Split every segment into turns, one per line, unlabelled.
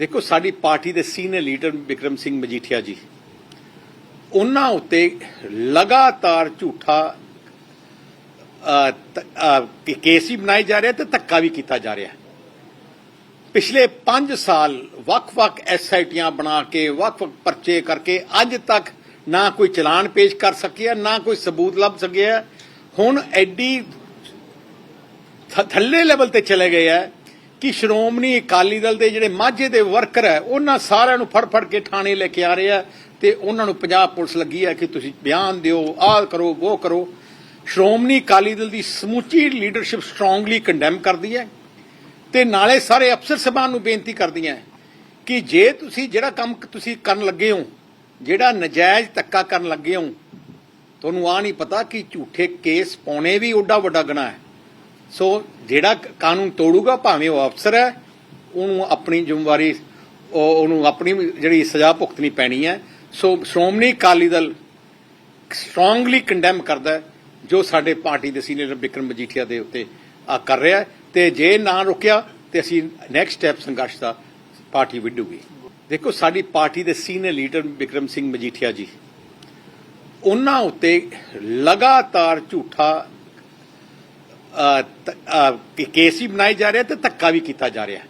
ਦੇਖੋ, ਸਾਡੀ ਪਾਰਟੀ ਦੇ ਸੀਨੀਅਰ ਲੀਡਰ ਵਿਕਰਮ ਸਿੰਘ ਮਜੀਠੀਆ ਜੀ, ਉਹਨਾਂ ਉੱਤੇ ਲਗਾਤਾਰ ਝੂਠਾ ਕੇਸ ਵੀ ਬਣਾਏ ਜਾ ਰਿਹਾ ਤੇ ਧੱਕਾ ਵੀ ਕੀਤਾ ਜਾ ਰਿਹਾ। ਪਿਛਲੇ 5 ਸਾਲ ਵੱਖ-ਵੱਖ ਐਸਆਈਟੀਆਂ ਬਣਾ ਕੇ, ਵੱਖ-ਵੱਖ ਪਰਚੇ ਕਰਕੇ ਅੱਜ ਤੱਕ ਨਾ ਕੋਈ ਚਲਾਨ ਪੇਸ਼ ਕਰ ਸਕਿਆ, ਨਾ ਕੋਈ ਸਬੂਤ ਲੱਭ ਸਕਿਆ। ਹੁਣ ਐਡੀ ਥੱਲੇ ਲੈਵਲ ਤੇ ਚਲੇ ਗਏ ਹੈ ਕਿ ਸ਼੍ਰੋਮਣੀ ਅਕਾਲੀ ਦਲ ਦੇ ਜਿਹੜੇ ਮਾਝੇ ਦੇ ਵਰਕਰ ਹੈ, ਉਹਨਾਂ ਸਾਰਿਆਂ ਨੂੰ ਫੜ ਫੜ ਕੇ ਥਾਣੇ ਲੈ ਕੇ ਆ ਰਹੇ ਆ ਤੇ ਉਹਨਾਂ ਨੂੰ ਪੰਜਾਬ ਪੁਲਿਸ ਲੱਗੀ ਹੈ ਕਿ ਤੁਸੀਂ ਬਿਆਨ ਦਿਓ, ਆਹ ਕਰੋ, ਉਹ ਕਰੋ। ਸ਼੍ਰੋਮਣੀ ਅਕਾਲੀ ਦਲ ਦੀ ਸਮੁੱਚੀ ਲੀਡਰਸ਼ਿਪ ਸਟਰੋਂਗਲੀ ਕੰਡੈਮ ਕਰਦੀ ਹੈ ਤੇ ਨਾਲੇ ਸਾਰੇ ਅਫਸਰ ਸਭਾਨ ਨੂੰ ਬੇਨਤੀ ਕਰਦੀਆਂ ਕਿ ਜੇ ਤੁਸੀਂ ਜਿਹੜਾ ਕੰਮ ਤੁਸੀਂ ਕਰਨ ਲੱਗੇ ਹੋ, ਜਿਹੜਾ ਨਜਾਇਜ਼ ਧੱਕਾ ਕਰਨ ਲੱਗੇ ਹੋ, ਤੁਹਾਨੂੰ ਆ ਨਹੀਂ ਪਤਾ ਕਿ ਝੂਠੇ ਕੇਸ ਪਾਉਣੇ ਵੀ ਓਡਾ ਵੱਡਾ ਗੁਨਾਹ ਹੈ। ਸੋ ਜਿਹੜਾ ਕਾਨੂੰਨ ਤੋੜੂਗਾ, ਭਾਵੇਂ ਉਹ ਅਫਸਰ ਹੈ, ਉਹਨੂੰ ਆਪਣੀ ਜ਼ਿੰਮੇਵਾਰੀ ਉਹਨੂੰ ਆਪਣੀ ਜਿਹੜੀ ਸਜ਼ਾ ਭੁਗਤਣੀ ਪੈਣੀ ਹੈ। So Shiromani Akali Dal strongly condemn ਕਰਦਾ ਹੈ, ਜੋ ਸਾਡੇ ਪਾਰਟੀ ਦੇ ਸੀਨੀਅਰ ਬਿਕਰਮ ਮਜੀਠੀਆ ਦੇ ਉੱਤੇ ਆ ਕਰ ਰਿਹਾ ਤੇ ਜੇ ਨਾ ਰੁਕਿਆ, ਤੇ ਅਸੀਂ ਨੈਕਸਟ ਸਟੈਪ ਸੰਘਰਸ਼ ਦਾ ਪਾਰਟੀ ਵਿੱਢੂਗੀ। ਦੇਖੋ, ਸਾਡੀ ਪਾਰਟੀ ਦੇ ਸੀਨੀਅਰ ਲੀਡਰ ਬਿਕਰਮ ਸਿੰਘ ਮਜੀਠੀਆ ਜੀ, ਉਹਨਾਂ ਉੱਤੇ ਲਗਾਤਾਰ ਝੂਠਾ ਕੇਸ ਵੀ ਬਣਾਏ ਜਾ ਰਿਹਾ ਤੇ ਧੱਕਾ ਵੀ ਕੀਤਾ ਜਾ ਰਿਹਾ।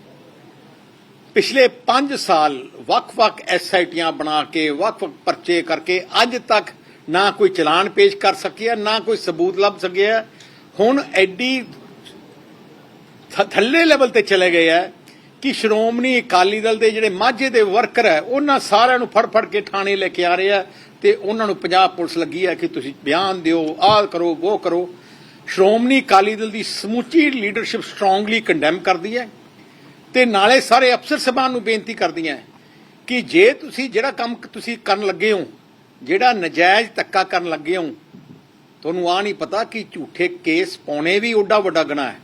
ਪਿਛਲੇ 5 ਸਾਲ ਵੱਖ-ਵੱਖ ਐਸਆਈਟੀਆਂ ਬਣਾ ਕੇ, ਵੱਖ-ਵੱਖ ਪਰਚੇ ਕਰਕੇ ਅੱਜ ਤੱਕ ਨਾ ਕੋਈ ਚਲਾਨ ਪੇਸ਼ ਕਰ ਸਕਿਆ, ਨਾ ਕੋਈ ਸਬੂਤ ਲੱਭ ਸਕਿਆ। ਹੁਣ ਐਡੀ ਥੱਲੇ ਲੈਵਲ ਤੇ ਚਲੇ ਗਏ ਹੈ ਕਿ ਸ਼੍ਰੋਮਣੀ ਅਕਾਲੀ ਦਲ ਦੇ ਜਿਹੜੇ ਮਾਝੇ ਦੇ ਵਰਕਰ ਹੈ ਉਹਨਾਂ ਸਾਰਿਆਂ ਨੂੰ ਫੜ ਫੜ ਕੇ ਥਾਣੇ ਲੈ ਕੇ ਆ ਰਹੇ ਆ ਤੇ ਉਹਨਾਂ ਨੂੰ ਪੰਜਾਬ ਪੁਲਿਸ ਲੱਗੀ ਹੈ ਕਿ ਤੁਸੀਂ ਬਿਆਨ ਦਿਓ, ਆਹ ਕਰੋ, ਉਹ ਕਰੋ। ਸ਼੍ਰੋਮਣੀ ਅਕਾਲੀ ਦਲ ਦੀ ਸਮੁੱਚੀ ਲੀਡਰਸ਼ਿਪ ਸਟਰੋਂਗਲੀ ਕੰਡੈਮ ਕਰਦੀ ਹੈ ਤੇ ਨਾਲੇ ਸਾਰੇ ਅਫਸਰ ਸਭਾਨ ਨੂੰ ਬੇਨਤੀ ਕਰਦੀਆਂ ਹੈ ਕਿ ਜੇ ਤੁਸੀਂ ਜਿਹੜਾ ਕੰਮ ਤੁਸੀਂ ਕਰਨ ਲੱਗੇ ਹੋ, ਜਿਹੜਾ ਨਜਾਇਜ਼ ਧੱਕਾ ਕਰਨ ਲੱਗੇ ਹੋ, ਤੁਹਾਨੂੰ ਆ ਨਹੀਂ ਪਤਾ ਕਿ ਝੂਠੇ ਕੇਸ ਪਾਉਣੇ ਵੀ ਓਡਾ ਵੱਡਾ ਗੁਨਾਹ ਹੈ।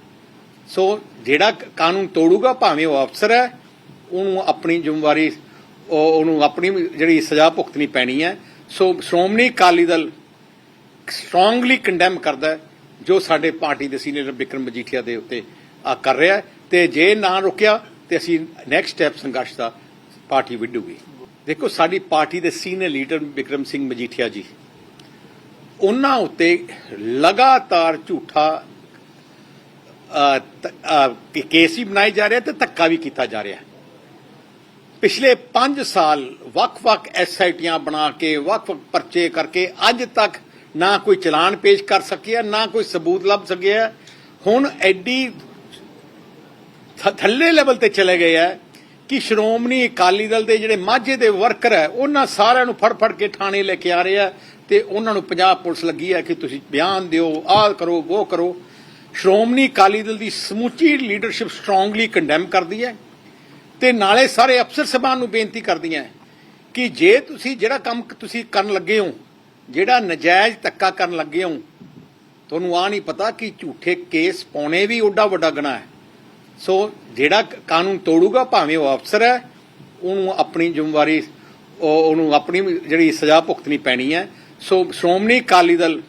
ਸੋ ਜਿਹੜਾ ਕਾਨੂੰਨ ਤੋੜੂਗਾ, ਭਾਵੇਂ ਉਹ ਅਫਸਰ ਹੈ, ਉਹਨੂੰ ਆਪਣੀ ਜ਼ਿੰਮੇਵਾਰੀ ਉਹਨੂੰ ਆਪਣੀ ਜਿਹੜੀ ਸਜ਼ਾ ਭੁਗਤਣੀ ਪੈਣੀ ਹੈ। So Shiromani Akali Dal strongly condemn ਕਰਦਾ ਹੈ। ਜੋ ਸਾਡੇ ਪਾਰਟੀ ਦੇ ਸੀਨੀਅਰ ਬਿਕਰਮ ਮਜੀਠੀਆ ਦੇ ਉੱਤੇ ਆ ਕਰ ਰਿਹਾ ਹੈ, ਤੇ ਜੇ ਨਾ ਰੁਕਿਆ, ਤੇ ਅਸੀਂ ਨੈਕਸਟ ਸਟੈਪ ਸੰਘਰਸ਼ ਦਾ ਪਾਰਟੀ ਵਿੱਢੂਗੀ। ਦੇਖੋ, ਸਾਡੀ ਪਾਰਟੀ ਦੇ ਸੀਨੀਅਰ ਲੀਡਰ ਬਿਕਰਮ ਸਿੰਘ ਮਜੀਠੀਆ ਜੀ, ਉਹਨਾਂ ਉੱਤੇ ਲਗਾਤਾਰ ਝੂਠਾ ਕੇਸ ਹੀ ਬਣਾਏ ਜਾ ਰਿਹਾ ਤੇ ਧੱਕਾ ਵੀ ਕੀਤਾ ਜਾ ਰਿਹਾ। ਪਿਛਲੇ 5 ਸਾਲ ਵੱਖ-ਵੱਖ ਐਸਆਈਟੀਆਂ ਬਣਾ ਕੇ, ਵੱਖ-ਵੱਖ ਪਰਚੇ ਕਰਕੇ ਅੱਜ ਤੱਕ ਨਾ ਕੋਈ ਚਲਾਨ ਪੇਸ਼ ਕਰ ਸਕਿਆ, ਨਾ ਕੋਈ ਸਬੂਤ ਲੱਭ ਸਕਿਆ। ਹੁਣ ਐਡੀ ਥੱਲੇ ਲੈਵਲ ਤੇ ਚਲੇ ਗਏ ਹੈ ਕਿ ਸ਼੍ਰੋਮਣੀ ਅਕਾਲੀ ਦਲ ਦੇ ਜਿਹੜੇ ਮਾਝੇ ਦੇ ਵਰਕਰ ਹੈ ਉਹਨਾਂ ਸਾਰਿਆਂ ਨੂੰ ਫੜ ਫੜ ਕੇ ਥਾਣੇ ਲੈ ਕੇ ਆ ਰਹੇ ਆ ਤੇ ਉਹਨਾਂ ਨੂੰ ਪੰਜਾਬ ਪੁਲਿਸ ਲੱਗੀ ਹੈ ਕਿ ਤੁਸੀਂ ਬਿਆਨ ਦਿਓ, ਆਹ ਕਰੋ, ਉਹ ਕਰੋ। ਸ਼੍ਰੋਮਣੀ ਅਕਾਲੀ ਦਲ ਦੀ ਸਮੁੱਚੀ ਲੀਡਰਸ਼ਿਪ ਸਟਰੋਂਗਲੀ ਕੰਡੈਮ ਕਰਦੀ ਹੈ ਤੇ ਨਾਲੇ ਸਾਰੇ ਅਫਸਰ ਸਭਾਨ ਨੂੰ ਬੇਨਤੀ ਕਰਦੀਆਂ ਕਿ ਜੇ ਤੁਸੀਂ ਜਿਹੜਾ ਕੰਮ ਤੁਸੀਂ ਕਰਨ ਲੱਗੇ ਹੋ ਜਿਹੜਾ ਨਜਾਇਜ਼ ਧੱਕਾ ਕਰਨ ਲੱਗੇ ਹੋ, ਤੁਹਾਨੂੰ ਆ ਨਹੀਂ ਪਤਾ ਕਿ ਝੂਠੇ ਕੇਸ ਪਾਉਣੇ ਵੀ ਓਡਾ ਵੱਡਾ ਗੁਨਾਹ ਹੈ। ਸੋ ਜਿਹੜਾ ਕਾਨੂੰਨ ਤੋੜੂਗਾ, ਭਾਵੇਂ ਉਹ ਅਫਸਰ ਹੈ, ਉਹਨੂੰ ਆਪਣੀ ਜ਼ਿੰਮੇਵਾਰੀ ਉਹਨੂੰ ਆਪਣੀ ਜਿਹੜੀ ਸਜ਼ਾ ਭੁਗਤਣੀ ਪੈਣੀ ਹੈ। So Shiromani Akali Dal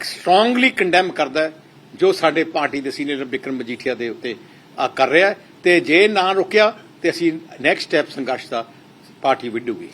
strongly condemn ਕਰਦਾ ਹੈ, ਜੋ ਸਾਡੇ ਪਾਰਟੀ ਦੇ ਸੀਨੀਅਰ ਬਿਕਰਮ ਮਜੀਠੀਆ ਦੇ ਉੱਤੇ ਆ ਕਰ ਰਿਹਾ ਹੈ। ਤੇ ਜੇ ਨਾ ਰੁਕਿਆ, ਤੇ ਅਸੀਂ ਨੈਕਸਟ ਸਟੈਪ ਸੰਘਰਸ਼ ਦਾ ਪਾਰਟੀ ਵਿੱਢੂਗੀ।